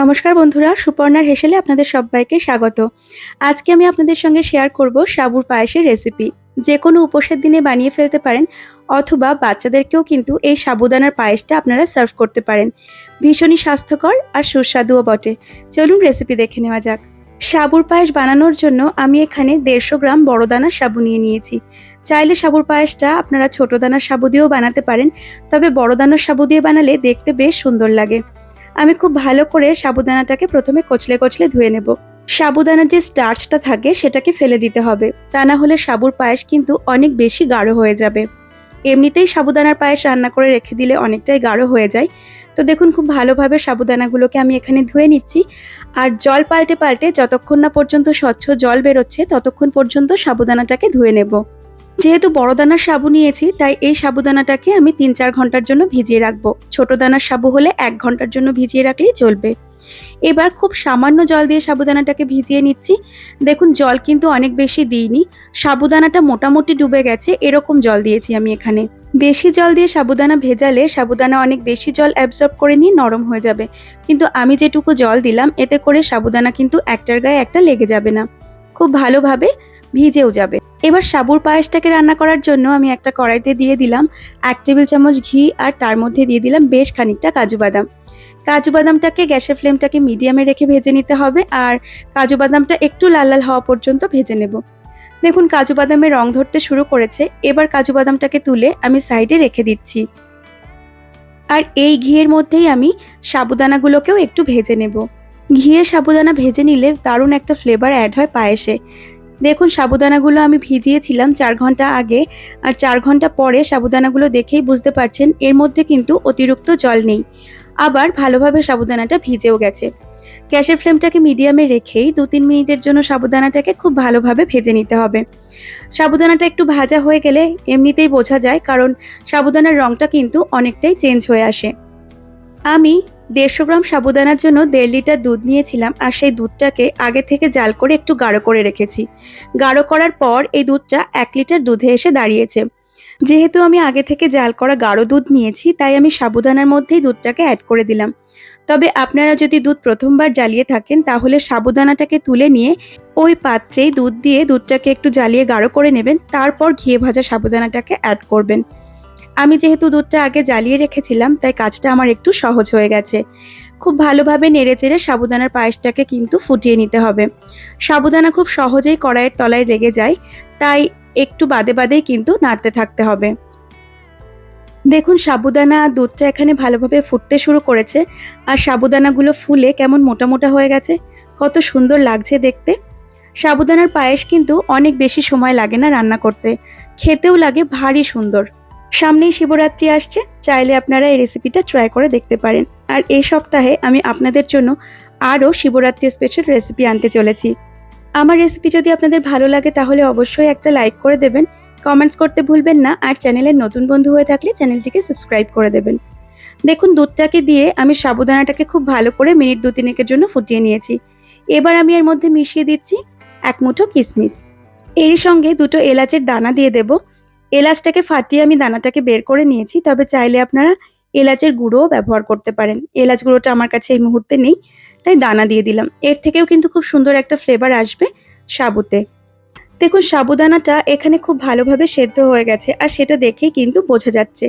নমস্কার বন্ধুরা, সুপর্ণার হেসেলে আপনাদের সবাইকে স্বাগত। আজকে আমি আপনাদের সঙ্গে শেয়ার করব সাবুর পায়েসের রেসিপি যে কোনো উপোসের দিনে বানিয়ে ফেলতে পারেন, অথবা বাচ্চাদেরকেও কিন্তু এই সাবুদানার পায়েসটা আপনারা সার্ভ করতে পারেন। ভীষণই স্বাস্থ্যকর আর সুস্বাদুও বটে। চলুন রেসিপি দেখে নেওয়া যাক। সাবুর পায়েস বানানোর জন্য আমি এখানে দেড়শো গ্রাম বড় দানার সাবু নিয়ে নিয়েছি। চাইলে সাবুর পায়েসটা আপনারা ছোট দানার সাবু দিয়েও বানাতে পারেন, তবে বড় দানার সাবু দিয়ে বানালে দেখতে বেশ সুন্দর লাগে। আমি খুব ভালো করে সাবুদানাটাকে প্রথমে কচলে কচলে ধুয়ে নেব। সাবুদানার যে স্টার্চটা থাকে, সেটাকে ফেলে দিতে হবে। তা না হলে সাবুর পায়েস কিন্তু অনেক বেশি গাঢ় হয়ে যাবে। এমনিতেই সাবুদানার পায়েস রান্না করে রেখে দিলে অনেকটাই গাঢ় হয়ে যায়। তো দেখুন, খুব ভালোভাবে সাবুদানাগুলোকে আমি এখানে ধুয়ে নিচ্ছি। আর জল পাল্টে পাল্টে যতক্ষণ না পর্যন্ত স্বচ্ছ জল বেরোচ্ছে, ততক্ষণ পর্যন্ত সাবুদানাটাকে ধুয়ে নেব। যেহেতু বড় দানার সাবু নিয়েছি, তাই এই সাবুদানাটাকে আমি তিন চার ঘণ্টার জন্য ভিজিয়ে রাখব। ছোট দানার সাবু হলে এক ঘণ্টার জন্য ভিজিয়ে রাখলেই চলবে। এবার খুব সামান্য জল দিয়ে সাবুদানাটাকে ভিজিয়ে নিচ্ছি। দেখুন, জল কিন্তু অনেক বেশি দিইনি। সাবুদানাটা মোটামুটি ডুবে গেছে, এরকম জল দিয়েছি আমি এখানে। বেশি জল দিয়ে সাবুদানা ভেজালে সাবুদানা অনেক বেশি জল অ্যাবজর্ব করে নিয়ে নরম হয়ে যাবে। কিন্তু আমি যেটুকু জল দিলাম, এতে করে সাবুদানা কিন্তু একটার গায়ে একটা লেগে যাবে না। খুব ভালোভাবে ভিজেও যাবে। এবার সাবুর পায়েসটাকে রান্না করার জন্য আমি একটা কড়াইতে দিয়ে দিলাম এক টেবিল চামচ ঘি আর তার মধ্যে দিয়ে দিলাম বেশ খানিকটা কাজু বাদাম। কাজু বাদামটাকে গ্যাসের ফ্লেমটাকে মিডিয়ামে রেখে ভেজে নিতে হবে আর কাজু বাদামটা একটু লাল লাল হওয়া পর্যন্ত ভেজে নেব। দেখুন কাজু বাদামের রং ধরতে শুরু করেছে, এবার কাজু বাদামটাকে তুলে আমি সাইডে রেখে দিচ্ছি। আর এই ঘিয়ের মধ্যেই আমি সাবুদানাগুলোকেও একটু ভেজে নেব। ঘিয়ে সাবুদানা ভেজে নিলে দারুণ একটা ফ্লেভার অ্যাড হয় পায়েসে। দেখুন, সাবুদানাগুলো আমি ভিজিয়েছিলাম চার ঘণ্টা আগে আর চার ঘণ্টা পরে সাবুদানাগুলো দেখেই বুঝতে পারছেন এর মধ্যে কিন্তু অতিরিক্ত জল নেই। আবার ভালোভাবে সাবুদানাটা ভিজেও গেছে। গ্যাসের ফ্লেমটাকে মিডিয়ামে রেখেই দু তিন মিনিটের জন্য সাবুদানাটাকে খুব ভালোভাবে ভেজে নিতে হবে। সাবুদানাটা একটু ভাজা হয়ে গেলে এমনিতেই বোঝা যায় কারণ সাবুদানার রঙটা কিন্তু অনেকটাই চেঞ্জ হয়ে আসে। আমি দেড়শো গ্রাম সাবুদানার জন্য দেড় লিটার দুধ নিয়েছিলাম আর সেই দুধটাকে আগে থেকে জাল করে একটু গাঢ় করে রেখেছি। গাঢ় করার পর এই দুধটা এক লিটার দুধে এসে দাঁড়িয়েছে। যেহেতু আমি আগে থেকে জাল করা গাঢ় দুধ নিয়েছি, তাই আমি সাবুদানার মধ্যেই দুধটাকে অ্যাড করে দিলাম। তবে আপনারা যদি দুধ প্রথমবার জ্বালিয়ে থাকেন, তাহলে সাবুদানাটাকে তুলে নিয়ে ওই পাত্রেই দুধ দিয়ে দুধটাকে একটু জ্বালিয়ে গাঢ় করে নেবেন, তারপর ঘিয়ে ভাজা সাবুদানাটাকে অ্যাড করবেন। আমি যেহেতু দুধটা আগে জ্বালিয়ে রেখেছিলাম, তাই কাজটা আমার একটু সহজ হয়ে গেছে। খুব ভালোভাবে নেড়ে চেড়ে সাবুদানার পায়েসটাকে কিন্তু ফুটিয়ে নিতে হবে। সাবুদানা খুব সহজেই কড়াইয়ের তলায় লেগে যায়, তাই একটু বাদে বাদেই কিন্তু নাড়তে থাকতে হবে। দেখুন, সাবুদানা দুধটা এখানে ভালোভাবে ফুটতে শুরু করেছে, আর সাবুদানাগুলো ফুলে কেমন মোটা মোটা হয়ে গেছে, কত সুন্দর লাগছে দেখতে। সাবুদানার পায়েস কিন্তু অনেক বেশি সময় লাগে না রান্না করতে, খেতেও লাগে ভারী সুন্দর। সামনেই শিবরাত্রি আসছে, চাইলে আপনারা এই রেসিপিটা ট্রাই করে দেখতে পারেন। আর এই সপ্তাহে আমি আপনাদের জন্য আরও শিবরাত্রি স্পেশাল রেসিপি আনতে চলেছি। আমার রেসিপি যদি আপনাদের ভালো লাগে, তাহলে অবশ্যই একটা লাইক করে দেবেন। কমেন্টস করতে ভুলবেন না, আর চ্যানেলের নতুন বন্ধু হয়ে থাকলে চ্যানেলটিকে সাবস্ক্রাইব করে দেবেন। দেখুন, দুধটাকে দিয়ে আমি সাবুদানাটাকে খুব ভালো করে মিনিট দু তিনেকের জন্য ফুটিয়ে নিয়েছি। এবার আমি এর মধ্যে মিশিয়ে দিচ্ছি এক মুঠো কিশমিশ এরই সঙ্গে দুটো এলাচের দানা দিয়ে দেবো। এলাচটাকে ফাটিয়ে আমি দানাটাকে বের করে নিয়েছি, তবে চাইলে আপনারা এলাচের গুঁড়োও ব্যবহার করতে পারেন। এলাচ গুঁড়োটা আমার কাছে এই মুহূর্তে নেই, তাই দানা দিয়ে দিলাম। এর থেকেও কিন্তু খুব সুন্দর একটা ফ্লেভার আসবে সাবুতে। দেখুন, সাবুদানাটা এখানে খুব ভালোভাবে সেদ্ধ হয়ে গেছে, আর সেটা দেখেই কিন্তু বোঝা যাচ্ছে।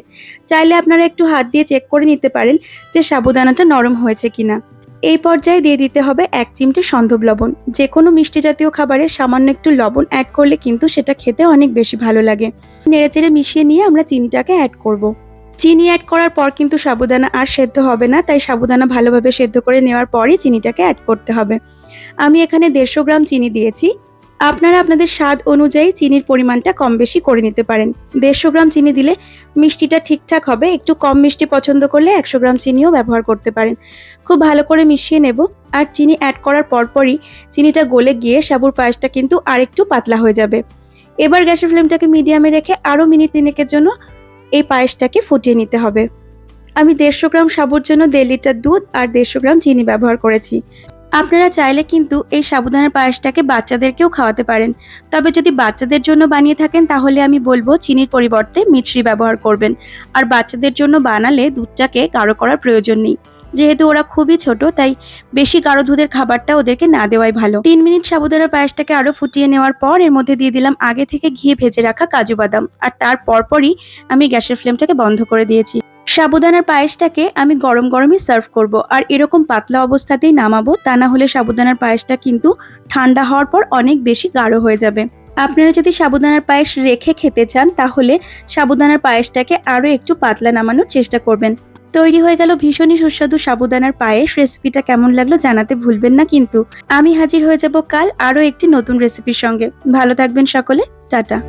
চাইলে আপনারা একটু হাত দিয়ে চেক করে নিতে পারেন যে সাবুদানাটা নরম হয়েছে কিনা। এই পর্যায়ে দিয়ে দিতে হবে এক চিমটে সন্ধব লবণ। যে কোনো মিষ্টি জাতীয় খাবারে সামান্য একটু লবণ অ্যাড করলে কিন্তু সেটা খেতে অনেক বেশি ভালো লাগে। নেড়েচেড়ে মিশিয়ে নিয়ে আমরা চিনিটাকে অ্যাড করব। চিনি অ্যাড করার পর কিন্তু সাবুদানা আর সেদ্ধ হবে না, তাই সাবুদানা ভালোভাবে সেদ্ধ করে নেওয়ার পরই চিনিটাকে অ্যাড করতে হবে। আমি এখানে দেড়শো গ্রাম চিনি দিয়েছি। আপনারা আপনাদের স্বাদ অনুযায়ী চিনির পরিমাণটা কম বেশি করে নিতে পারেন। দেড়শো গ্রাম চিনি দিলে মিষ্টিটা ঠিকঠাক হবে। একটু কম মিষ্টি পছন্দ করলে একশো গ্রাম চিনিও ব্যবহার করতে পারেন। খুব ভালো করে মিশিয়ে নেব। আর চিনি অ্যাড করার পরপরই চিনিটা গলে গিয়ে সাবুর পায়েসটা কিন্তু আরেকটু পাতলা হয়ে যাবে। এবার গ্যাসের ফ্লেমটাকে মিডিয়ামে রেখে আরও মিনিট তিনেকের জন্য এই পায়েসটাকে ফুটিয়ে নিতে হবে। আমি দেড়শো গ্রাম সাবুর জন্য দেড় লিটার দুধ আর দেড়শো গ্রাম চিনি ব্যবহার করেছি। আপনারা চাইলে কিন্তু এই সাবুদানার পায়েসটাকে বাচ্চাদেরকেও খাওয়াতে পারেন। তবে যদি বাচ্চাদের জন্য বানিয়ে থাকেন, তাহলে আমি বলব চিনির পরিবর্তে মিছরি ব্যবহার করবেন। আর বাচ্চাদের জন্য বানালে দুধটাকে গাঢ় করার প্রয়োজন নেই। যেহেতু ওরা খুবই ছোট, তাই বেশি গাঢ় দুধের খাবারটা ওদেরকে না দেওয়াই ভালো। তিন মিনিট সাবুদানার পায়েসটাকে আরও ফুটিয়ে নেওয়ার পর এর মধ্যে দিয়ে দিলাম আগে থেকে ঘি ভেজে রাখা কাজু বাদাম। আর তার পরপরই আমি গ্যাসের ফ্লেমটাকে বন্ধ করে দিয়েছি। সাবুদানার পায়েসটাকে আমি গরম গরমই সার্ভ করব। আর এরকম পাতলা অবস্থাতেই নামাবো, তা না হলে সাবুদানার পায়েসটা কিন্তু ঠান্ডা হওয়ার পর অনেক বেশি গাঢ় হয়ে যাবে। আপনারা যদি সাবুদানার পায়েস রেখে খেতে চান, তাহলে সাবুদানার পায়েসটাকে আরও একটু পাতলা নামানোর চেষ্টা করবেন। তৈরি হয়ে গেল ভীষণই সুস্বাদু সাবুদানার পায়েস। রেসিপিটা কেমন লাগল জানাতে ভুলবেন না কিন্তু। আমি হাজির হয়ে যাব কাল আরও একটি নতুন রেসিপির সঙ্গে। ভালো থাকবেন সকলে, টাটা।